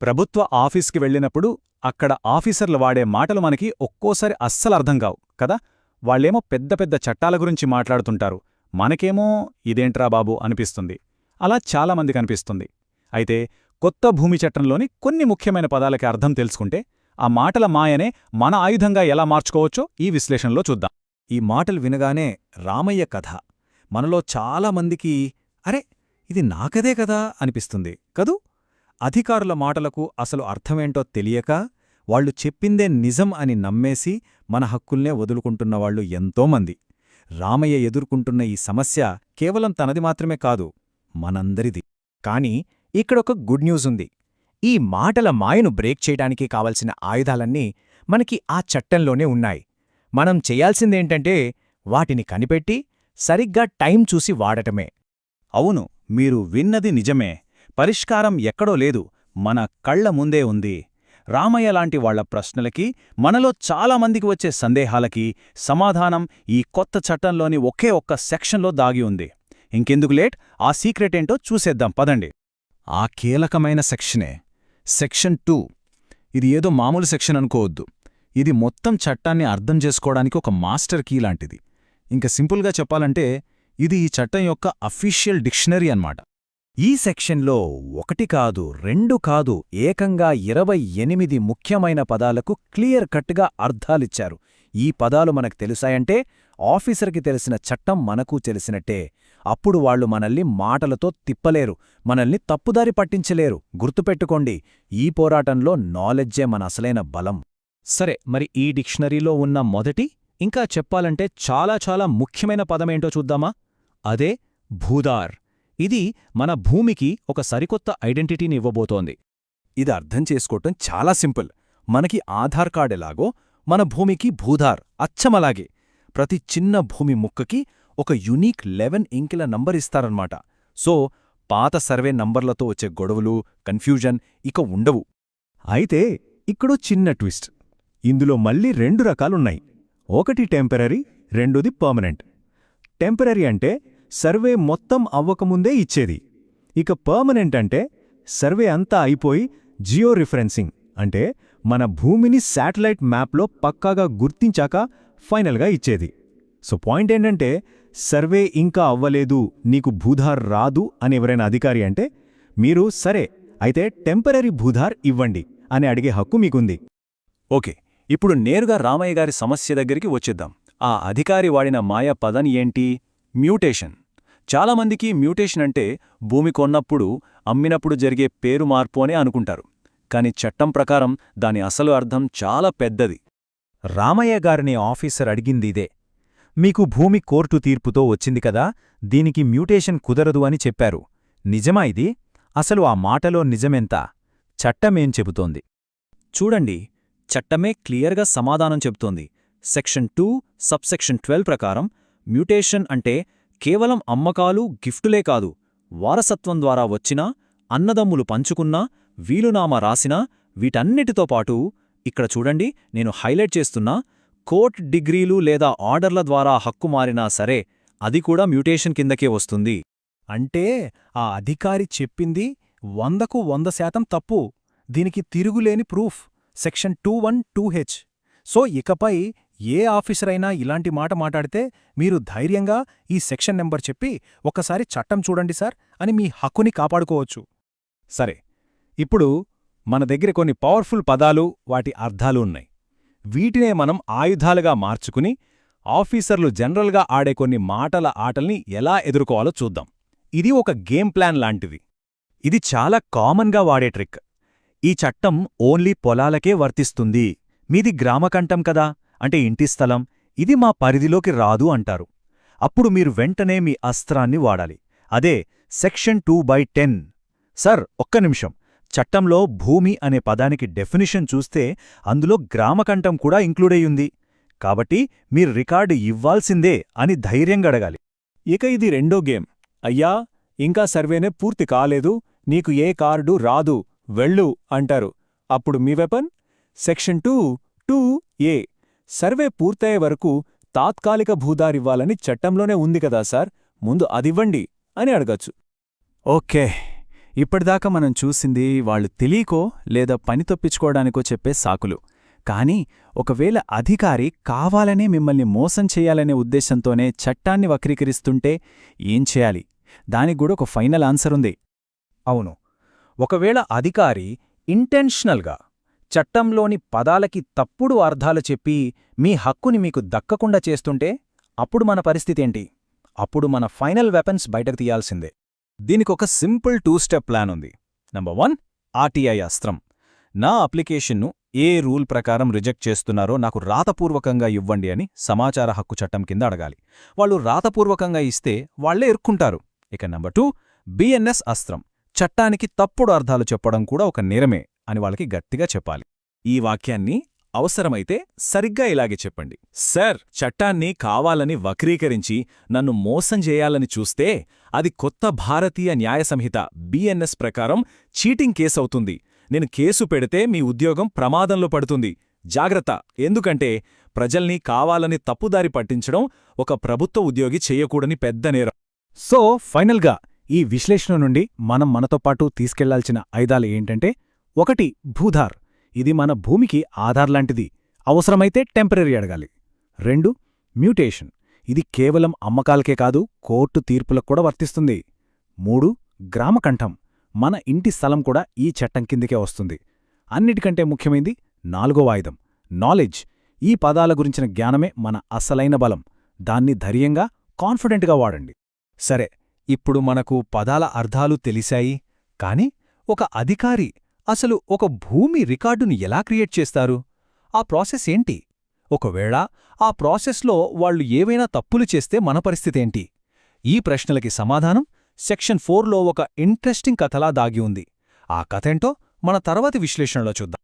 ప్రభుత్వ ఆఫీస్కి వెళ్ళినప్పుడు అక్కడ ఆఫీసర్లు వాడే మాటలు మనకి ఒక్కోసారి అస్సలు అర్థం కావు కదా? వాళ్ళేమో పెద్ద పెద్ద చట్టాల గురించి మాట్లాడుతుంటారు. మనకేమో ఇదేంట్రా బాబు అనిపిస్తుంది. అలా చాలామంది కనిపిస్తుంది అయితే కొత్త భూమి చట్టంలోని కొన్ని ముఖ్యమైన పదాలకి అర్థం తెలుసుకుంటే ఆ మాటల మాయనే మన ఆయుధంగా ఎలా మార్చుకోవచ్చో ఈ విశ్లేషణలో చూద్దాం. ఈ మాటలు వినగానే రామయ్య కథ మనలో చాలామందికి అరే ఇది నాకదే కదా అనిపిస్తుంది కదూ? అధికారుల మాటలకు అసలు అర్థమేంటో తెలియక వాళ్ళు చెప్పిందే నిజం అని నమ్మేసి మన హక్కుల్నే వదులుకుంటున్నవాళ్ళు ఎంతోమంది. రామయ్య ఎదుర్కొంటున్న ఈ సమస్య కేవలం తనది మాత్రమే కాదు మనందరిది. కాని ఇక్కడొక గుడ్ న్యూస్ ఉంది. ఈ మాటల మాయను బ్రేక్ చేయడానికి కావలసిన ఆయుధాలన్నీ మనకి ఆ చట్టంలోనే ఉన్నాయి. మనం చేయాల్సిందేంటంటే వాటిని కనిపెట్టి సరిగ్గా టైం చూసి వాడటమే. అవును మీరు విన్నది నిజమే. పరిష్కారం ఎక్కడో లేదు మన కళ్ళ ముందే ఉంది. రామయ్య లాంటి వాళ్ళ ప్రశ్నలకి మనలో చాలామందికి వచ్చే సందేహాలకి సమాధానం ఈ కొత్త చట్టంలోని ఒకే ఒక్క సెక్షన్లో దాగి ఉంది. ఇంకెందుకు లేట్? ఆ సీక్రెట్ ఏంటో చూసేద్దాం పదండి. ఆ కీలకమైన సెక్షనే. Section two. ఇది ఏదో మామూలు సెక్షన్ అనుకోవద్దు. ఇది మొత్తం చట్టాన్ని అర్థం చేసుకోవడానికి ఒక మాస్టర్ కీ లాంటిది. ఇంక సింపుల్గా చెప్పాలంటే ఇది ఈ చట్టం యొక్క అఫీషియల్ డిక్షనరీ అన్నమాట. ఈ సెక్షన్లో ఒకటి కాదు రెండు కాదు ఏకంగా ఇరవై ఎనిమిది ముఖ్యమైన పదాలకు క్లియర్ కట్గా అర్థాలిచ్చారు. ఈ పదాలు మనకు తెలుసాయంటే ఆఫీసర్కి తెలిసిన చట్టం మనకు తెలిసినట్టే. అప్పుడు వాళ్ళు మనల్ని మాటలతో తిప్పలేరు మనల్ని తప్పుదారి పట్టించలేరు. గుర్తుపెట్టుకోండి ఈ పోరాటంలో నాలెడ్జే మన అసలైన బలం. సరే మరి ఈ డిక్షనరీలో ఉన్న మొదటి ఇంకా చెప్పాలంటే చాలా చాలా ముఖ్యమైన పదమేంటో చూద్దామా? అదే భూదార్. ఇది మన భూమికి ఒక సరికొత్త ఐడెంటిటీని ఇవ్వబోతోంది. ఇది అర్థం చేసుకోవటం చాలా సింపుల్. మనకి ఆధార్ కార్డ్ ఎలాగో మన భూమికి భూధార్ అచ్చమలాగే ప్రతి చిన్న భూమి ముక్కకి ఒక యునీక్ లెవెన్ ఇంకిల నంబర్ ఇస్తారన్నమాట. సో పాత సర్వే నంబర్లతో వచ్చే గొడవలు కన్ఫ్యూజన్ ఇక ఉండవు. అయితే ఇక్కడో చిన్న ట్విస్ట్. ఇందులో మళ్ళీ రెండు రకాలున్నాయి. ఒకటి టెంపరరీ రెండోది పర్మనెంట్. టెంపరరీ అంటే సర్వే మొత్తం అవ్వకముందే ఇచ్చేది. ఇక పర్మనెంట్ అంటే సర్వే అంతా అయిపోయి జియో రిఫరెన్సింగ్ అంటే మన భూమిని శాటిలైట్ మ్యాప్లో పక్కాగా గుర్తించాక ఫైనల్గా ఇచ్చేది. సో పాయింట్ ఏంటంటే సర్వే ఇంకా అవ్వలేదు నీకు భూధార్ రాదు అని ఎవరైనా అధికారి అంటే మీరు సరే అయితే టెంపరరీ భూధార్ ఇవ్వండి అని అడిగే హక్కు మీకుంది. ఓకే ఇప్పుడు నేరుగా రామయ్య గారి సమస్య దగ్గరికి వచ్చేద్దాం. ఆ అధికారి వాడిన మాయా పదని ఏంటి? మ్యూటేషన్. చాలామందికి మ్యూటేషన్ అంటే భూమి కొన్నప్పుడు అమ్మినప్పుడు జరిగే పేరు మార్పు అని అనుకుంటారు. కాని చట్టం ప్రకారం దాని అసలు అర్థం చాలా పెద్దది. రామయ్య గారిని ఆఫీసర్ అడిగిందిదే. మీకు భూమి కోర్టు తీర్పుతో వచ్చింది కదా దీనికి మ్యూటేషన్ కుదరదు అని చెప్పారు. నిజమా ఇది? అసలు ఆ మాటలో నిజమెంత? చట్టమేం చెబుతోంది? చూడండి చట్టమే క్లియర్గా సమాధానం చెబుతోంది. సెక్షన్ టూ సబ్సెక్షన్ ట్వెల్వ్ ప్రకారం మ్యూటేషన్ అంటే కేవలం అమ్మకాలు గిఫ్టులే కాదు. వారసత్వం ద్వారా వచ్చినా అన్నదమ్ములు పంచుకున్నా వీలునామా రాసినా వీటన్నిటితో పాటు ఇక్కడ చూడండి నేను హైలైట్ చేస్తున్నా కోర్ట్ డిగ్రీలు లేదా ఆర్డర్ల ద్వారా హక్కు మారినా సరే అది కూడా మ్యూటేషన్ కిందకే వస్తుంది. అంటే ఆ అధికారి చెప్పింది వందకు వంద శాతం తప్పు. దీనికి తిరుగులేని proof. Section two one two so. So ఇకపై ఏ ఆఫీసరైనా ఇలాంటి మాట మాట్లాడితే మీరు ధైర్యంగా ఈ సెక్షన్ నెంబర్ చెప్పి ఒక్కసారి చట్టం చూడండి సార్ అని మీ హక్కుని కాపాడుకోవచ్చు. సరే ఇప్పుడు మన దగ్గర కొన్ని పవర్ఫుల్ పదాలు వాటి అర్థాలు ఉన్నాయి. వీటినే మనం ఆయుధాలుగా మార్చుకుని ఆఫీసర్లు జనరల్గా ఆడే కొన్ని మాటల ఆటల్ని ఎలా ఎదుర్కోవాలో చూద్దాం. ఇది ఒక గేమ్ ప్లాన్ లాంటిది. ఇది చాలా కామన్గా వాడే ట్రిక్. ఈ చట్టం ఓన్లీ పొలాలకే వర్తిస్తుంది. మీది గ్రామకంఠం కదా. అంటే ఇంటి స్థలం ఇది మా పరిధిలోకి రాదు అంటారు. అప్పుడు మీరు వెంటనే మీ అస్త్రాన్ని వాడాలి. అదే section two by ten. Sir ఒక్క నిమిషం. చట్టంలో భూమి అనే పదానికి డెఫినిషన్ చూస్తే అందులో గ్రామకంఠం కూడా ఇంక్లూడయ్యుంది కాబట్టి మీరు రికార్డు ఇవ్వాల్సిందే అని ధైర్యంగా అడగాలి. ఇక ఇది రెండో గేమ్. అయ్యా ఇంకా సర్వేనే పూర్తి కాలేదు నీకు ఏ కార్డు రాదు వెళ్ళు అంటారు. అప్పుడు మీ weapon? Section two two A. Survey పూర్తయ్యే వరకు తాత్కాలిక భూదారివ్వాలని చట్టంలోనే ఉంది కదా సార్? ముందు అదివ్వండి అని అడగచ్చు. ఓకే. ఇప్పటిదాకా మనం చూసింది వాళ్ళు తెలియకో లేదా పని తప్పించుకోవడానికో చెప్పే సాకులు. కానీ ఒకవేళ అధికారి కావాలనే మిమ్మల్ని మోసం చేయాలనే ఉద్దేశంతోనే చట్టాన్ని వక్రీకరిస్తుంటే ఏం చేయాలి? దానికి కూడా ఒక ఫైనల్ ఆన్సర్ ఉంది. అవును. ఒకవేళ అధికారి ఇంటెన్షనల్గా చట్టంలోని పదాలకి తప్పుడు అర్థాలు చెప్పి మీ హక్కుని మీకు దక్కకుండా చేస్తుంటే అప్పుడు మన పరిస్థితేంటి అప్పుడు మన ఫైనల్ వెపన్స్ బయటకు తీయాల్సిందే. దీనికొక సింపుల్ టూ స్టెప్ ప్లాన్ ఉంది. నంబర్ వన్ ఆర్టీఐ అస్త్రం. నా అప్లికేషన్ను ఏ రూల్ ప్రకారం రిజెక్ట్ చేస్తున్నారో నాకు రాతపూర్వకంగా ఇవ్వండి అని సమాచార హక్కు చట్టం కింద అడగాలి. వాళ్ళు రాతపూర్వకంగా ఇస్తే వాళ్ళే ఇరుక్కుంటారు. ఇక నంబర్ టూ బిఎన్ఎస్ అస్త్రం. చట్టానికి తప్పుడు అర్థాలు చెప్పడం కూడా ఒక నేరమే. అని వాళ్ళకి గట్టిగా చెప్పాలి. ఈ వాక్యాన్ని అవసరమైతే సరిగ్గా ఇలాగే చెప్పండి. సర్ చట్టాన్ని కావాలని వక్రీకరించి నన్ను మోసం చేయాలని చూస్తే అది కొత్త భారతీయ న్యాయ సంహిత బిఎన్ఎస్ ప్రకారం చీటింగ్ కేసవుతుంది నేను కేసు పెడితే మీ ఉద్యోగం ప్రమాదంలో పడుతుంది. జాగ్రత్త. ఎందుకంటే ప్రజల్ని కావాలని తప్పుదారి పట్టించడం ఒక ప్రభుత్వ ఉద్యోగి చెయ్యకూడని పెద్ద నేరం. సో ఫైనల్గా ఈ విశ్లేషణ నుండి మనం మనతో పాటు తీసుకెళ్ళాల్సిన ఐదాలు ఏంటంటే ఒకటి భూధార్. ఇది మన భూమికి ఆధార్ లాంటిది. అవసరమైతే టెంపరీ అడగాలి. రెండు మ్యూటేషన్. ఇది కేవలం అమ్మకాలకే కాదు కోర్టు తీర్పులకు కూడా వర్తిస్తుంది. మూడు గ్రామకంఠం. మన ఇంటి స్థలం కూడా ఈ చట్టం కిందికే వస్తుంది. అన్నిటికంటే ముఖ్యమైంది నాలుగో ఆయుధం. నాలెడ్జ్. ఈ పదాల గురించిన జ్ఞానమే మన అసలైన బలం. దాన్ని ధైర్యంగా కాన్ఫిడెంట్గా వాడండి. సరే ఇప్పుడు మనకు పదాల అర్థాలు తెలిశాయి. కాని ఒక అధికారి అసలు ఒక భూమి రికార్డుని ఎలా క్రియేట్ చేస్తారు? ఆ ప్రాసెస్ ఏంటి? ఒకవేళ ఆ ప్రాసెస్లో వాళ్ళు ఏవైనా తప్పులు చేస్తే మన పరిస్థితేంటి ఈ ప్రశ్నలకి సమాధానం సెక్షన్ ఫోర్లో ఒక ఇంట్రెస్టింగ్ కథలా దాగి ఉంది. ఆ కథేంటో మన తర్వాతి విశ్లేషణలో చూద్దాం.